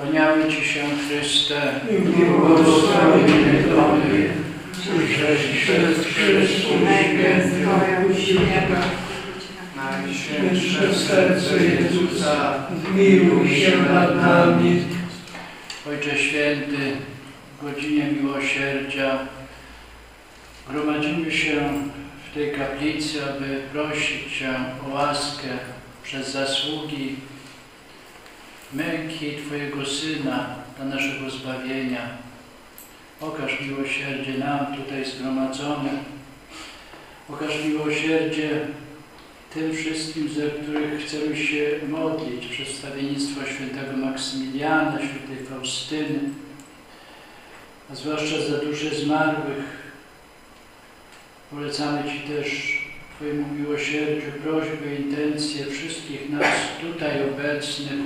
Kłaniamy Ci się, Chryste, i błogosławiony Tobie, któreś przez Chrystus święty śnieba, Najświętsze serce Jezusa, zmiłuj się nad nami, Ojcze Święty, w godzinie miłosierdzia gromadzimy się w tej kaplicy, aby prosić Cię o łaskę przez zasługi męki Twojego Syna dla naszego zbawienia. Okaż miłosierdzie nam tutaj zgromadzonym. Okaż miłosierdzie tym wszystkim, za których chcemy się modlić. Przedstawiennictwo świętego Maksymiliana, świętej Faustyny, a zwłaszcza za dusze zmarłych. Polecamy Ci też Twojemu miłosierdziu prośby, intencje wszystkich nas tutaj obecnych,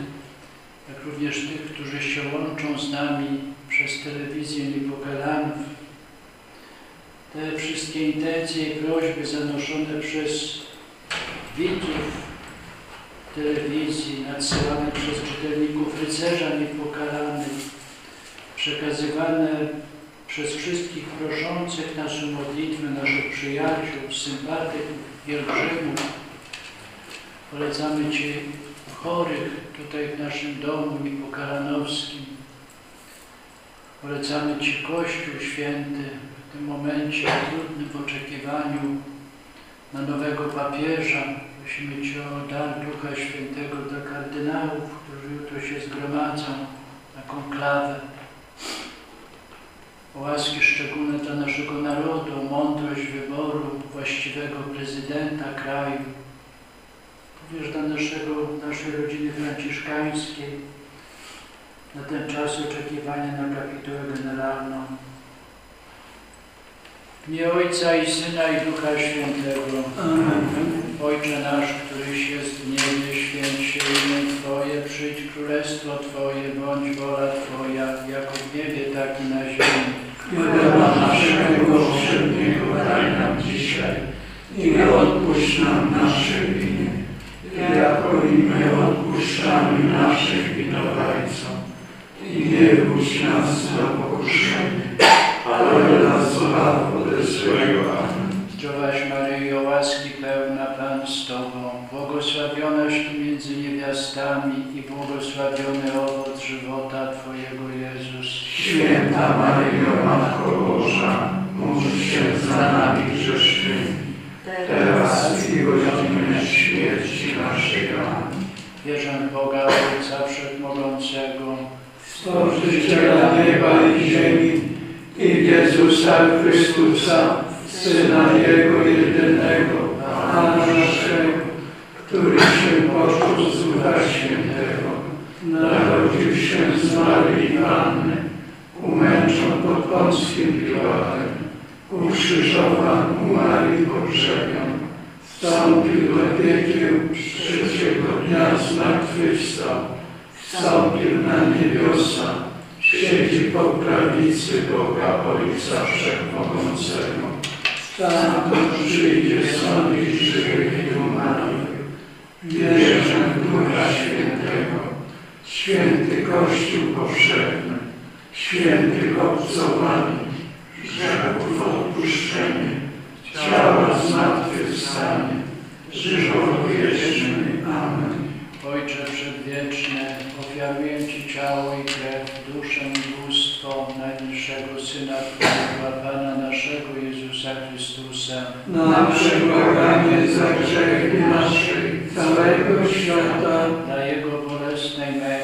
jak również tych, którzy się łączą z nami przez telewizję Niepokalanów. Te wszystkie intencje i prośby zanoszone przez widzów telewizji, nadsyłane przez czytelników Rycerza Niepokalanych, przekazywane przez wszystkich proszących nas o modlitwę, naszych przyjaciół, sympatyków, pielgrzymów. Polecamy Ci chorych tutaj w naszym domu nipokalanowskim. Polecamy Ci Kościół Święty w tym momencie trudnym w oczekiwaniu na nowego papieża. Prosimy Cię o dar Ducha Świętego dla kardynałów, którzy jutro się zgromadzą na konklawę. O łaski szczególne dla naszego narodu, mądrość wyboru właściwego prezydenta kraju. Również dla naszego, naszej rodziny franciszkańskiej, na ten czas oczekiwania na kapitułę generalną. W imię Ojca i Syna i Ducha Świętego. Amen. Ojcze nasz, któryś jest w niebie, święć się imię Twoje, przyjdź królestwo Twoje, bądź wola Twoja, jako w niebie, tak i na ziemi. Chleba naszego powszedniego daj nam dzisiaj i odpuść nam nasze Święta Maryjo, Matko Boża, módl się za nami grzesznymi, teraz i w godzinę śmierci naszej. Amen. Wierzę w Boga Ojca Wszechmogącego, Stworzyciela nieba i ziemi i Jezusa Chrystusa, Syna Jego jedynego, Pana naszego, który się począł z Ducha Świętego, narodził się z Maryi Panny, umęczon pod Pąskim Piłatem, ukrzyżowan, umarł i pogrzebion, wstąpił do piekieł, trzeciego dnia zmartwychwstał, wstąpił na niebiosa, siedzi po prawicy Boga Ojca Wszechmogącego. Stamtąd przyjdzie sądzić żywych i umarłych. Wierzę w Ducha Świętego, święty Kościół powszechny, świętych obcowanych, grzechów odpuszczenie, ciała zmartwychwstanie, żywot wieczny. Amen. Ojcze Przedwieczny, ofiaruję Ci ciało i krew, duszę i bóstwo najmilszego Syna Twojego, Pana naszego Jezusa Chrystusa, na przebłaganie za grzechy nasze całego świata. dla Jego bolesnej męki,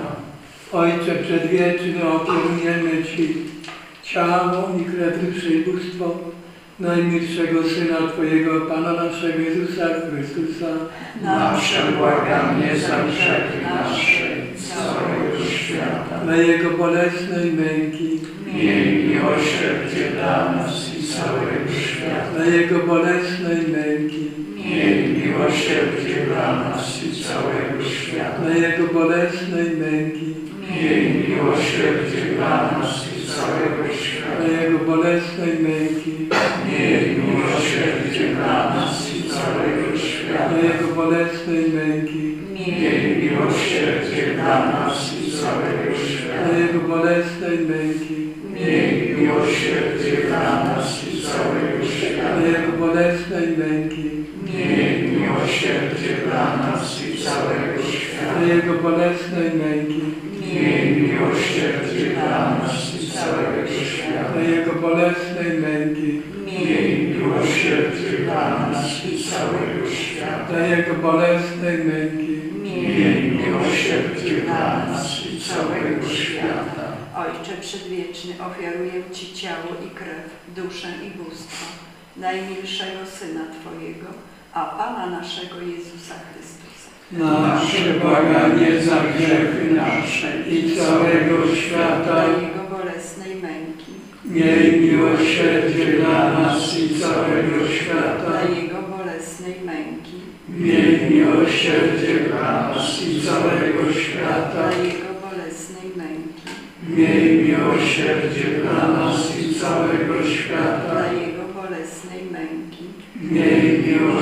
Ojcze Przedwieczny, ofiarujemy Ci ciało i krew i bóstwo najmilszego Syna Twojego, Pana naszego Jezusa Chrystusa, Nasze błaganie za grzechy nasze całego świata. dla Jego bolesnej męki, Miej miłosierdzie dla nas i całego świata. dla Jego bolesnej męki, Miej miłosierdzie dla nas i całego świata. dla Jego bolesnej męki, Miej miłosierdzie dla nas i całego świata. Jego bolesnej męki, Miej miłosierdzie dla nas i całego świata. Jego bolesnej męki, Miej miłosierdzie dla nas i całego świata. Jego bolesnej męki, Miej miłosierdzie dla nas i całego świata. Jego bolesnej męki, Miej miłosierdzie dla nas i całego świata. Jego bolesnej męki, nas i całego dla świata. Jego bolesnej męki, Miej miłosierdzie dla nas i całego świata. dla Jego bolesnej męki, Miej miłosierdzie dla nas i całego świata. Ojcze Przedwieczny, ofiaruję Ci ciało i krew, duszę i bóstwo najmilszego Syna Twojego, a Pana naszego Jezusa Chrystusa. Nasze błaganie za grzechy nasze i całego świata. Jego bolesnej męki, Miej miłosierdzie dla nas i całego świata. Jego bolesnej męki, Miej miłosierdzie dla nas i całego świata. Jego bolesnej męki, Miej miłosierdzie dla nas i całego świata. Jego bolesnej męki, Miej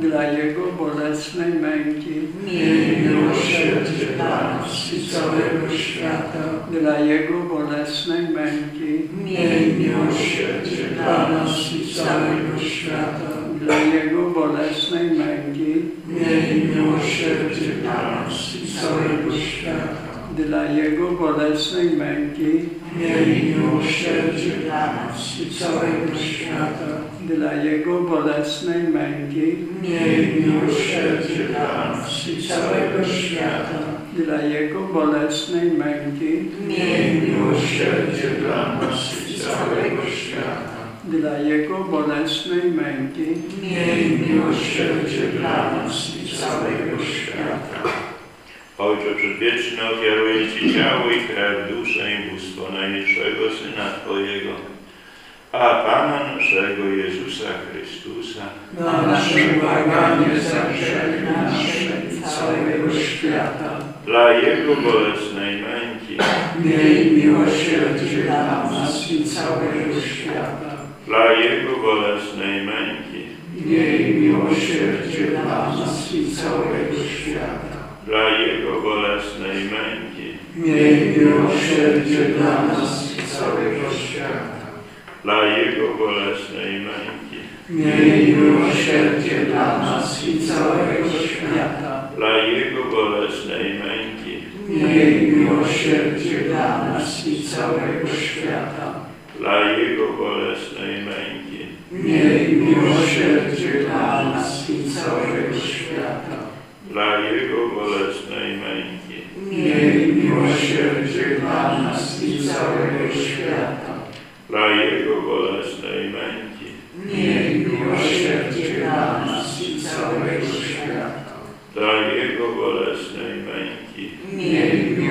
Dla Jego bolesnej męki, miłosierdzie dla nas i całego świata. dla Jego bolesnej męki, Miej miłosierdzie dla nas i całego świata. dla Jego bolesnej męki, Miej miłosierdzie dla nas i całego świata. dla Jego bolesnej męki, Miej miłosierdzie dla nas i całego świata. Dla Jego bolesnej męki, Miej miłosierdzie dla nas i całego świata. dla Jego bolesnej męki, Miej miłosierdzie dla nas i całego świata. dla Jego bolesnej męki, Miej miłosierdzie dla nas i całego świata. Ojcze Przedwieczny, ofiaruję Ci ciało i krew, duszę i bóstwo najmilszego Syna Twojego, a Pana naszego Jezusa Chrystusa, Na nasze błaganie za grzechy nasze i całego świata. dla Jego bolesnej męki, Miej miłosierdzie dla nas i całego świata. dla Jego bolesnej męki, Miej miłosierdzie dla nas i całego świata. dla Jego bolesnej męki, Miej miłosierdzie dla nas i całego świata. Dla Jego bolesnej męki, Miej miłosierdzie dla nas i całego świata. dla Jego bolesnej męki, Miej miłosierdzie dla nas i całego świata. dla Jego bolesnej męki, Miej miłosierdzie dla nas i całego świata. dla Jego bolesnej męki, Miej miłosierdzie dla nas i całego świata. dla Jego bolesnej męki, Miej miłosierdzie dla nas i całego świata. dla Jego bolesnej męki, Miej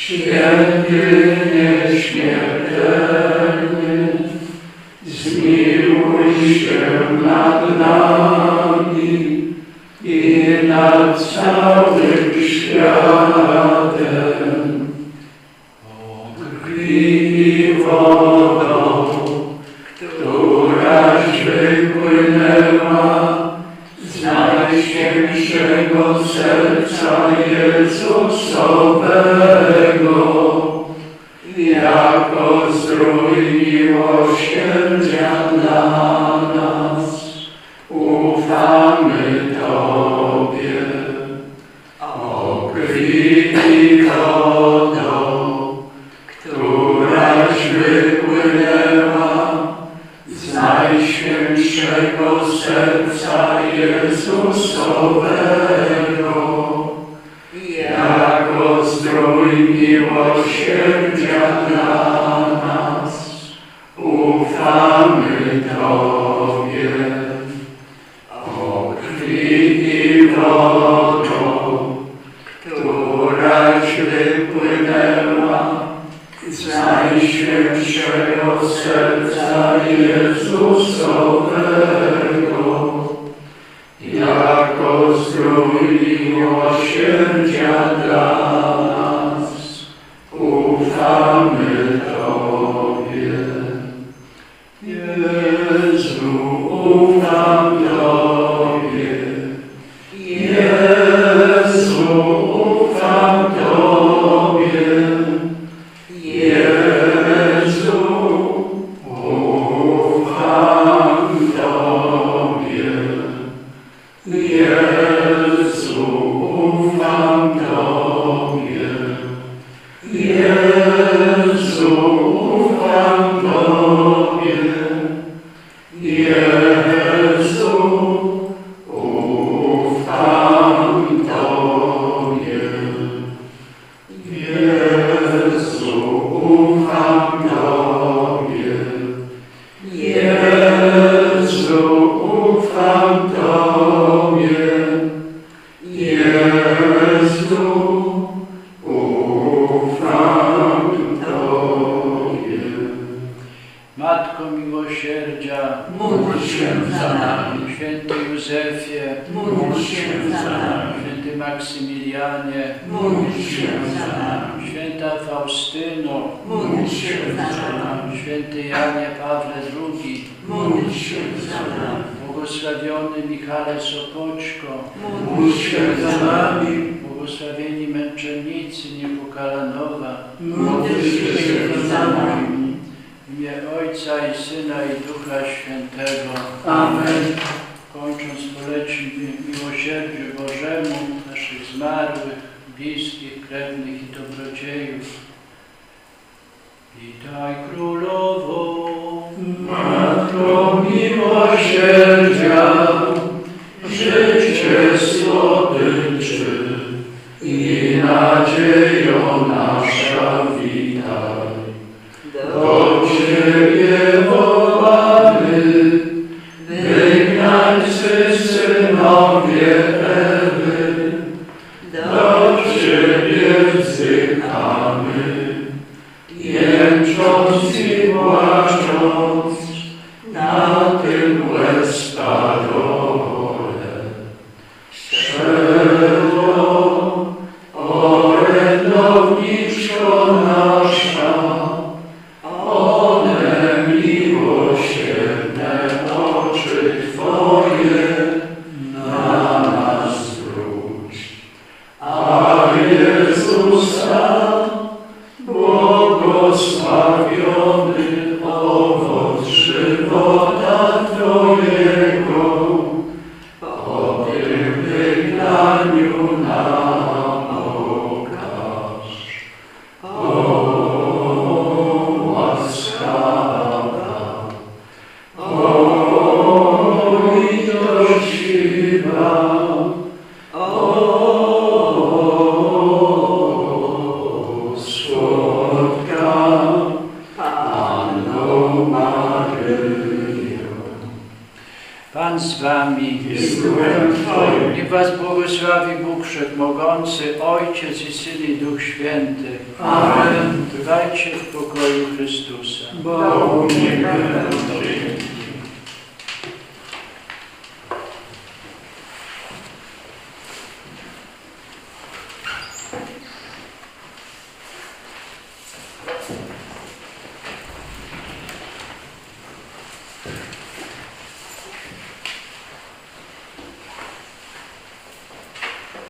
święty nieśmiertelny, zmiłuj nad nami i nad całym światem. Jako zdrój miłosierdzia dla nas, ufamy Tobie. O krwi i wodą, któraś wypłynęła. Z najświętszego serca Jezusowego, jako zdrój miłosierdzia hungry dog. Módl się za nami. Święta Faustyno, Módl się za nami. Święty Janie Pawle II, Módl się za nami. błogosławiony Michale Sopoćko, Módl się za nami. błogosławieni męczennicy Niepokalanowa, Módl się za nami. w imię Ojca i Syna i Ducha Świętego. Amen. Kończąc polecimy miłosierdziu Bożemu naszych zmarłych, bliskich, krewnych i dobrodziejów. Witaj Królowo, Matko miłosierdzia, Oh. I duchem Twoim. Niech Was błogosławi Bóg Wszechmogący, Ojciec i Syn i Duch Święty. Amen. Trwajcie w pokoju Chrystusa. Bogu niech będą.